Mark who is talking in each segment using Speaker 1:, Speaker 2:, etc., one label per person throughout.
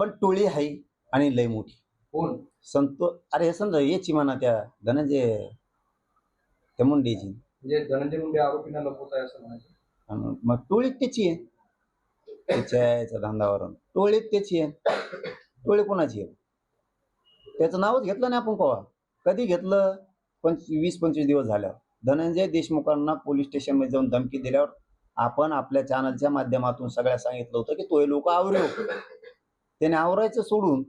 Speaker 1: पण टोळी आहे आणि लय मोठी.
Speaker 2: कोण?
Speaker 1: संतो अरे हे समजा याची म्हणा त्या धनंजय त्या मुंडेची
Speaker 2: म्हणजे धनंजय मुंडे आरोपींना लपवत आहे असं म्हणायचं.
Speaker 1: आणि मग टोळीत त्याची आहे. त्याच्या याच्या धंदावरून. टोळीत त्याची आहे. टोळी कोणाची आहे? त्याचं नावच घेतलं नाही आपण कवा. कधी घेतलं? पंच वीस पंचवीस दिवस झाल्यावर. धनंजय देशमुखांना पोलीस स्टेशनमध्ये जाऊन धमकी दिल्यावर आपण आपल्या चॅनलच्या माध्यमातून सगळ्या सांगितलं होतं की तो लोक आवरे त्याने आवरायचं सोडून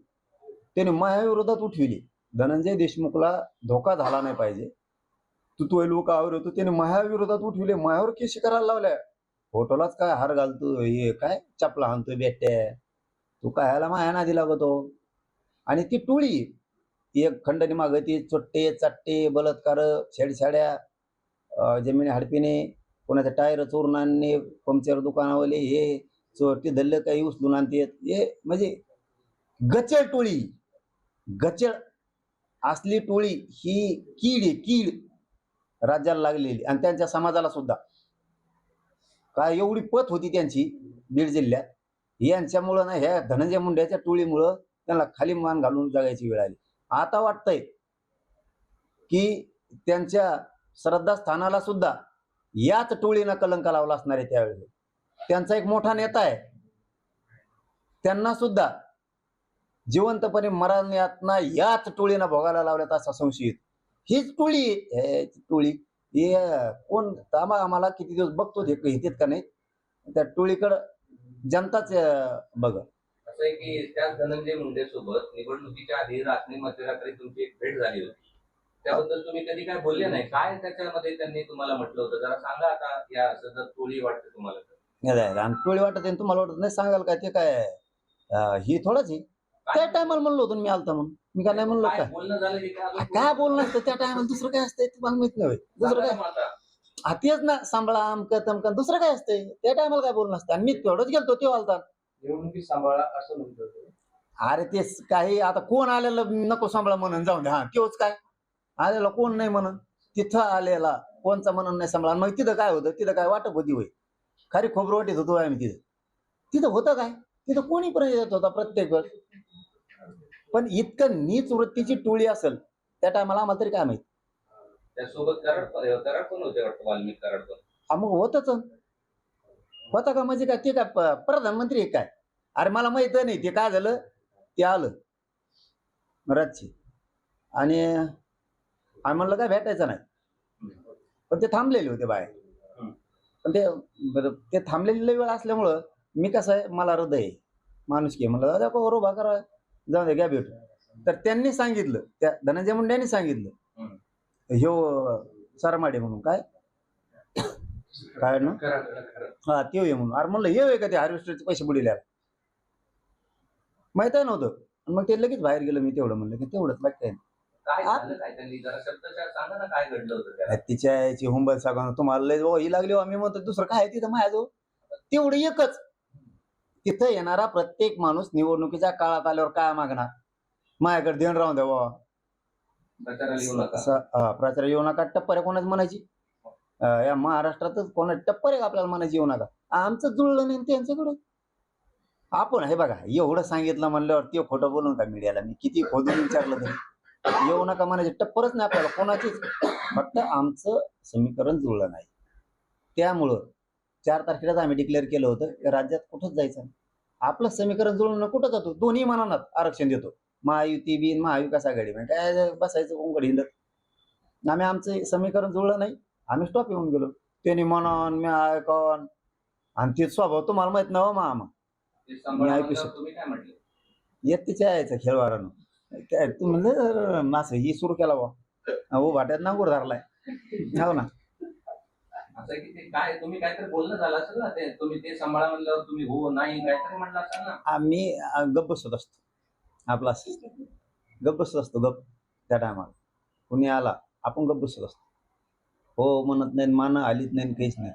Speaker 1: त्याने मायाविरोधात उठविली. धनंजय देशमुखला धोका झाला नाही पाहिजे. तू तो लोक आवर होतो त्याने मायाविरोधात उठविले. मायावर केशी करायला लावल्या. फोटोलाच काय हार घालतो हे काय चपला आणतो बेट्या. तू काय ह्याला माया नादी लागतो? आणि ती टोळी एक खंडणी मागती चोट्टे चट्टे बलात्कार छेडछाड्या जमिनी हडपिणे कोणाचं टायर चोरून आणणे पंक्चर दुकानावाले हे चोरटी धरलं काही उचलून आणते. हे म्हणजे गचळ टोळी. गचळ असली टोळी ही कीड आहे कीड राज्याला लागलेली आणि त्यांच्या समाजाला सुद्धा. काय एवढी पत होती त्यांची बीड जिल्ह्यात. यांच्यामुळं ना ह्या धनंजय मुंड्याच्या टोळीमुळं त्यांना खाली मान घालून जगायची वेळ आली. आता वाटतंय की त्यांच्या श्रद्धास्थानाला सुद्धा याच टोळीनं कलंक लावला असणार आहे त्यावेळी. त्यांचा एक मोठा नेता आहे. त्यांना सुद्धा जिवंतपणे मरण यातना याच टोळीनं भोगायला लावल्यात असा संशयित. हीच टोळी टोळी हे कोण आम्हा आम्हाला किती दिवस बघतो हे येतात का नाही? त्या टोळीकडं जनताच बघ.
Speaker 3: असं आहे की त्याच धनंजय मुंडे सोबत निवडणुकीच्या आधी रात्री मध्यरात्री तुमची एक भेट झाली होती. त्याबद्दल तुम्ही कधी काय बोलले नाही? काय त्याच्यामध्ये त्यांनी तुम्हाला म्हटलं होतं? जरा सांगा आता या असं टोळी वाटते तुम्हाला.
Speaker 1: हे जायला. आणि टोळी वाटत आहे, तुम्हाला वाटत नाही सांगाल काय ते काय अं, ही थोडंच आहे. त्या टायमाला म्हणलो होतो ना मी आलता म्हणून. मी काय नाही म्हणलो
Speaker 3: काय
Speaker 1: काय?
Speaker 3: बोलणं झालं की काय? अजून
Speaker 1: काय बोलणं असतं? त्या टायमाला दुसरं काय असतंय? तुम्हाला माहीत नाही होय. दुसरं काय?
Speaker 3: आता.
Speaker 1: हा तेच ना सांभाळा अमकं तमकं. दुसरं काय असतंय? त्या टायमाला काय बोलणं असतं? आणि मी तेवढंच गेलतो ते आलता.
Speaker 2: निवडणुकीत सांभाळा असं म्हणतो ते.
Speaker 1: अरे तेच काही आता कोण आलेलं नको सांभाळा म्हणून जाऊन द्या हा तेच काय? आलेला कोण नाही म्हणून? तिथं आलेला कोणचा म्हणून नाही सांभाळा. मग तिथं काय होतं? तिथं काय वाटप होती होय? खरी खोबरं वाटीत होतो आम्ही तिथं. तिथं होतं काय? तिथं कोणी पण येत होता प्रत्येक वेळ पण इतकं नीच वृत्तीची टोळी असेल त्या टायमाला आम्हाला तरी काय माहीत?
Speaker 3: त्यासोबत कराड कराड पण होते वाटतं वाल्मिक कराड पण.
Speaker 1: हा मग होतच. होता का म्हणजे काय? ते काय प- प्रधानमंत्री आहे काय? अरे मला माहीत नाही ते काय झालं? ते आलं. रातची आणि आम्ही म्हणलं काय भेटायचं नाही. पण ते थांबलेले होते बाहेर. पण ते बरं, ते थांबलेली लई वेळ असल्यामुळं मी कसं आहे मला हृदय आहे. माणूस की म्हणलं दादा बरोबर उभा करा जाऊ दे घ्या भेटू तर त्यांनी सांगितलं त्या धनंजय मुंड्यांनी सांगितलं. ह्यो सरमाडे म्हणून काय? काय ना? हा ते ये म्हणून. अरे म्हणलं हे का ते हार्वेस्टरचे पैसे बुडील्या माहीत आहे नव्हतं. मग ते लगेच बाहेर गेलं मी तेवढं म्हणलं की तेवढंच लागतंय
Speaker 3: काय झालं? काय त्यांनी जरा शब्दशः सांगा ना काय घडलं होतं त्याला.
Speaker 1: तिच्या याची हुंबल सांगा तुम्हाला लय बाबा ही लागली हो, आम्ही म्हणतो दुसरं काय आहे तिथं माझ्याजवळ? तेवढं एकच. तिथं येणारा प्रत्येक माणूस निवडणुकीच्या काळात आल्यावर काय मागणार? माझ्याकडे देण राहून द्या बाबा
Speaker 3: प्रचाराला येऊ नका.
Speaker 1: स- हा, प्रचार येऊ नका. टप्पर आहे कोणाच म्हणायची? अं, या महाराष्ट्रातच कोणा टप्पर आहे का आपल्याला म्हणायची येऊ नका? आमचं जुळलं नाही त्यांच्याकडं. आपण हे बघा एवढं सांगितलं म्हणल्यावर ते खोटं बोलून का मीडियाला? मी किती खोदून विचारलं तरी? येऊ नका म्हणायचे. टप्परच नाही आपल्याला कोणाचीच. फक्त आमचं समीकरण जुळलं नाही. त्यामुळं चार तारखेलाच आम्ही डिक्लेअर केलं होतं राज्यात कुठंच जायचं नाही. आपलं समीकरण जुळून कुठं जातो? दोन्ही मानात आरक्षण देतो. महायुती बिन महाविकास आघाडी म्हणजे काय बसायचं कोंकड हिंडत? आम्ही आमचं समीकरण जुळलं नाही. आम्ही स्टॉप येऊन गेलो. त्यांनी म्हणून मी ऐकून. आणि ते स्वभाव तुम्हाला माहीत नव्ह मामा. मी ऐकू शकतो. येत तिच्या यायचं खेळवारानं. काय तू म्हणलं मास ही सुरू केला बा हो भाट्यात नांगूर धरलाय. हो ना.
Speaker 3: असं आहे की ते काय तुम्ही काहीतरी बोलणं झालं असेल ना ते तुम्ही ते सांभाळा तुम्ही हो नाही काहीतरी म्हटलं असाल ना.
Speaker 1: आम्ही गप्प बसत असतो. आपला. गप्प बसत असतो गप्प. त्या टायमाला कुणी आला आपण गप्प बसत असतो. हो म्हणत नाही मान आलीच नाही काहीच नाही